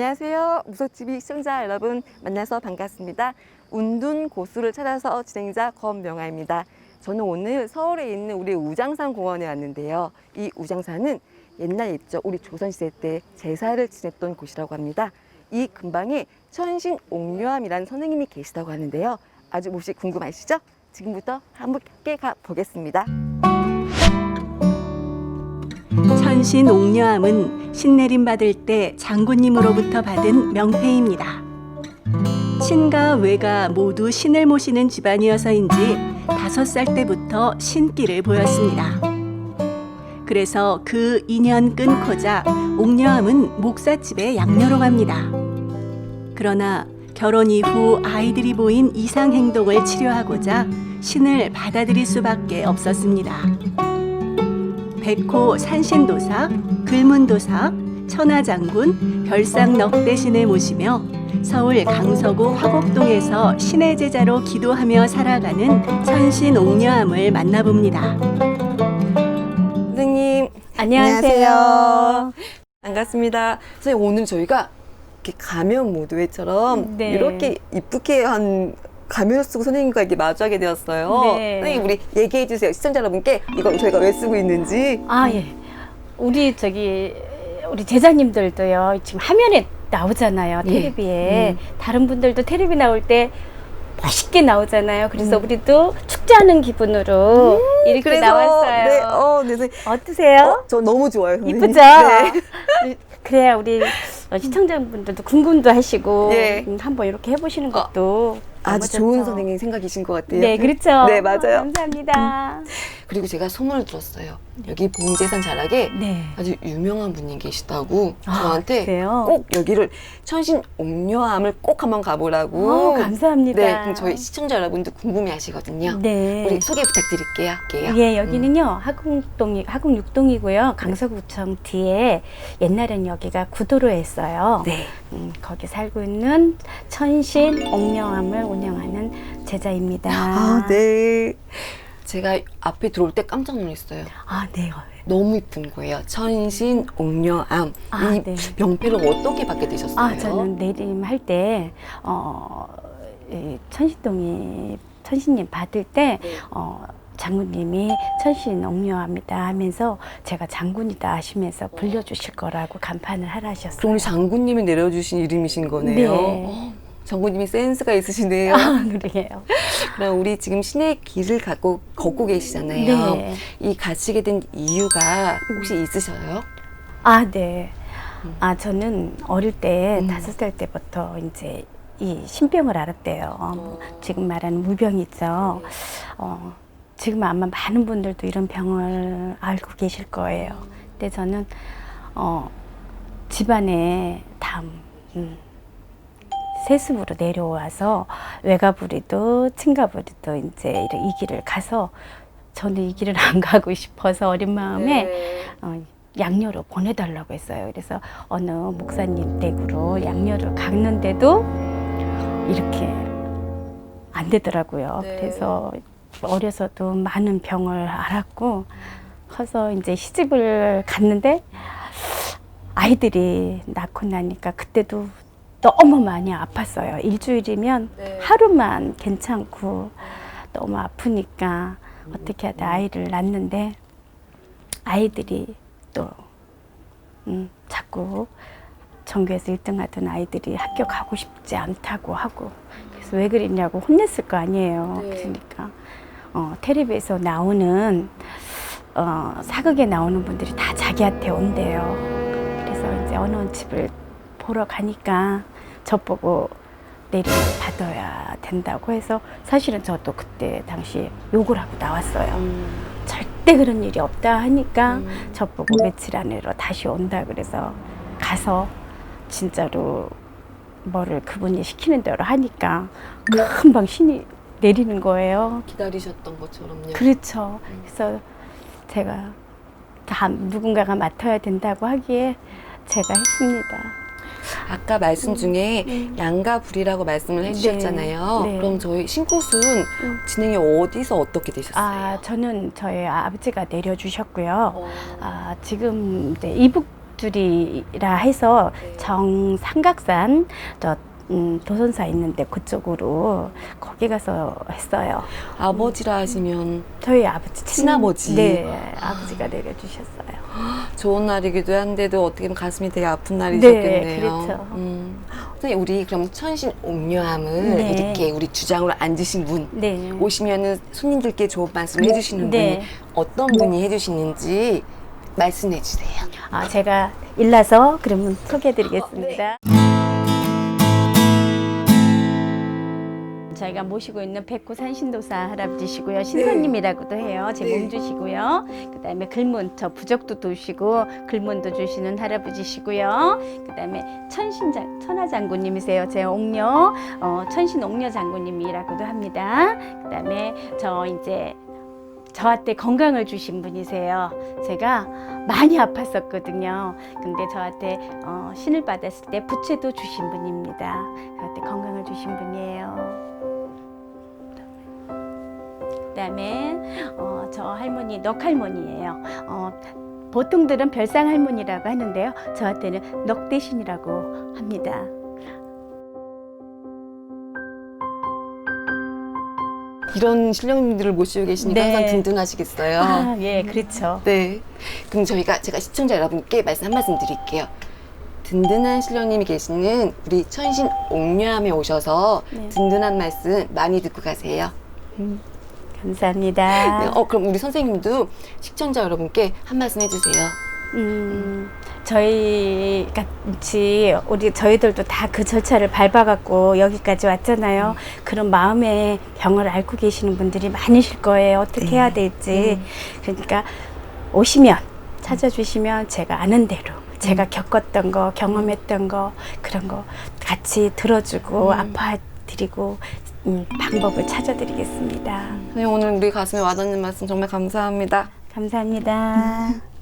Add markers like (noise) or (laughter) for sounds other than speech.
안녕하세요. 무속TV 시청자 여러분 만나서 반갑습니다. 운둔 고수를 찾아서 진행자 권명아입니다. 저는 오늘 서울에 있는 우리 우장산 공원에 왔는데요. 이 우장산은 옛날 옛적 우리 조선시대 때 제사를 지냈던 곳이라고 합니다. 이 근방에 천신 옥묘함이라는 선생님이 계시다고 하는데요. 아주 몹시 궁금하시죠? 지금부터 함께 가보겠습니다. 천신 옥녀함은 신내림 받을 때 장군님으로부터 받은 명패입니다. 친가 외가 모두 신을 모시는 집안이어서인지 다섯 살 때부터 신기를 보였습니다. 그래서 그 인연 끊고자 옥녀함은 목사집에 양녀로 갑니다. 그러나 결혼 이후 아이들이 보인 이상 행동을 치료하고자 신을 받아들일 수밖에 없었습니다. 백호 산신도사, 글문도사, 천하장군, 별상 넉대신을 모시며 서울 강서구 화곡동에서 신의 제자로 기도하며 살아가는 천신 옥녀함을 만나봅니다. 선생님 안녕하세요. 반갑습니다. 선생님 오늘 저희가 이렇게 가면 모드회처럼 네. 이렇게 이쁘게 한 가면을 쓰고 선생님과 이렇게 마주하게 되었어요. 네. 선생님 우리 얘기해 주세요. 시청자 여러분께 이걸 저희가 왜 쓰고 있는지. 아 예. 우리 저기 우리 제자님들도요 지금 화면에 나오잖아요 예. 텔레비에 음. 다른 분들도 텔레비 나올 때 멋있게 나오잖아요. 그래서 음. 우리도 축제하는 기분으로 이렇게 나왔어요. 네, 어, 네, 네. 어떠세요? 어, 저 너무 좋아요. 선생님. 이쁘죠? 네. 그래야 우리 어, 시청자분들도 궁금도 하시고 예. 음, 한번 이렇게 해보시는 것도 너무 아주 좋은. 선생님 생각이신 것 같아요. 네, 그렇죠. 네, 맞아요. 감사합니다. (laughs) 그리고 제가 소문을 들었어요. 여기 봉제산 자락에 네. 아주 유명한 분이 계시다고 아, 저한테 그래요? 꼭 여기를 천신 옥묘함을 꼭 한번 가보라고. 어, 감사합니다. 네, 그럼 저희 시청자 여러분도 궁금해하시거든요. 네. 우리 소개 부탁드릴게요. 할게요. 예, 여기는요 하곡동이 하곡 육동이고요 강서구청 뒤에 옛날엔 여기가 구도로였어요. 네. 음, 거기 살고 있는 천신 옥녀함을 운영하는 제자입니다. 아, 네. 제가 앞에 들어올 때 깜짝 놀랐어요. 아, 네. 너무 이쁜 거예요. 천신 옥녀암. 아, 이 네. 명패를 어떻게 받게 되셨어요? 아, 저는 내림 할 때 어, 이 천신동이 천신님 받을 때 네. 어, 장군님이 천신 옥녀합니다 하면서 제가 장군이다 하시면서 불려주실 거라고 간판을 하라 하셨어요. 그럼 우리 장군님이 내려주신 이름이신 거네요. 네. 어, 장군님이 센스가 있으시네요. 아, 그러게요. (laughs) 그럼 우리 지금 신의 길을 갖고 걷고 계시잖아요. 네. 이 가시게 된 이유가 혹시 있으셔요? 아, 네. 아, 저는 어릴 때 음. 다섯 살 때부터 이제 이 신병을 알았대요. 지금 말하는 무병이죠. 어, 지금 아마 많은 분들도 이런 병을 알고 계실 거예요. 근데 저는 어, 집안에 담 음, 세습으로 내려와서 외가부리도 친가부리도 이제 이 길을 가서 저는 이 길을 (laughs) 안 가고 싶어서 어린 마음에 네. 어, 양녀로 보내달라고 했어요. 그래서 어느 목사님 댁으로 양녀를 갔는데도 이렇게 안 되더라고요. 네. 그래서 어려서도 많은 병을 앓았고 커서 이제 시집을 갔는데 아이들이 낳고 나니까 그때도 너무 많이 아팠어요. 일주일이면 네. 하루만 괜찮고 너무 아프니까 어떻게 하다 아이를 낳는데 아이들이 또 음, 자꾸 전교에서 1등 하던 아이들이 학교 가고 싶지 않다고 하고 그래서 왜 그랬냐고 혼냈을 거 아니에요. 네. 그러니까 어, 텔레비에서 나오는 어, 사극에 나오는 분들이 다 자기한테 온대요. 그래서 이제 어느 집을 보러 가니까 저보고 내리를 받아야 된다고 해서 사실은 저도 그때 당시 욕을 하고 나왔어요. 음, 절대 그런 일이 없다 하니까 음. 저보고 며칠 안으로 다시 온다 그래서 가서 진짜로 뭐를 그분이 시키는 대로 하니까 금방 신이 내리는 거예요. 기다리셨던 것처럼요. 그렇죠. 그래서 제가 다 누군가가 맡아야 된다고 하기에 제가 했습니다. 아까 말씀 중에 음. 양가 불이라고 말씀을 해주셨잖아요. 네. 그럼 저희 신코순 음. 진행이 어디서 어떻게 되셨어요? 아, 저는 저희 아버지가 내려주셨고요. 어. 아, 지금 이제 이북 가족들이라 해서 정삼각산 저 음, 도선사 있는데 그쪽으로 거기 가서 했어요. 아버지라 하시면 저희 아버지 친- 친아버지. 네, 아버지가 내려주셨어요. 좋은 날이기도 한데도 어떻게 보면 가슴이 되게 아픈 날이셨겠네요. 네, 그렇죠. 음. 선생님, 우리 그럼 천신 옥녀함을 네. 이렇게 우리 주장으로 앉으신 분 네. 오시면은 손님들께 좋은 말씀 해주시는 네. 분이 어떤 분이 해주시는지 말씀해 주세요. 아, 제가 일나서 그러면 소개해드리겠습니다. 저희가 모시고 있는 백호 산신도사 할아버지시고요. 신선님이라고도 해요. 제 네. 몸 주시고요. 그다음에 글문 저 부적도 도시고 글문도 주시는 할아버지시고요. 그다음에 천신장 천하 장군님이세요. 제 옥녀 어, 천신 옥녀 장군님이라고도 합니다. 그다음에 저 이제 저한테 건강을 주신 분이세요. 제가 많이 아팠었거든요. 근데 저한테 어, 신을 받았을 때 부채도 주신 분입니다. 저한테 건강을 주신 분이에요. 그다음에 어, 저 할머니 넉 할머니예요. 어, 보통들은 별상 할머니라고 하는데요. 저한테는 넉 대신이라고 합니다. 이런 신령님들을 모시고 계시니까 네. 항상 든든하시겠어요. 아, 예, 그렇죠. 네. 그럼 저희가 제가 시청자 여러분께 말씀 한 말씀 드릴게요. 든든한 신령님이 계시는 우리 천신 옥녀함에 오셔서 네. 든든한 말씀 많이 듣고 가세요. 감사합니다. 네, 어, 그럼 우리 선생님도 시청자 여러분께 한 말씀 해주세요. 음, 저희 같이 우리 저희들도 다 그 절차를 밟아갖고 여기까지 왔잖아요. 그런 마음의 병을 앓고 계시는 분들이 많으실 거예요. 어떻게 해야 될지. 그러니까 오시면 찾아주시면 제가 아는 대로 제가 겪었던 거, 경험했던 거 그런 거 같이 들어주고 아파드리고 음, 방법을 찾아드리겠습니다. 선생님 오늘 우리 가슴에 와닿는 말씀 정말 감사합니다. 감사합니다.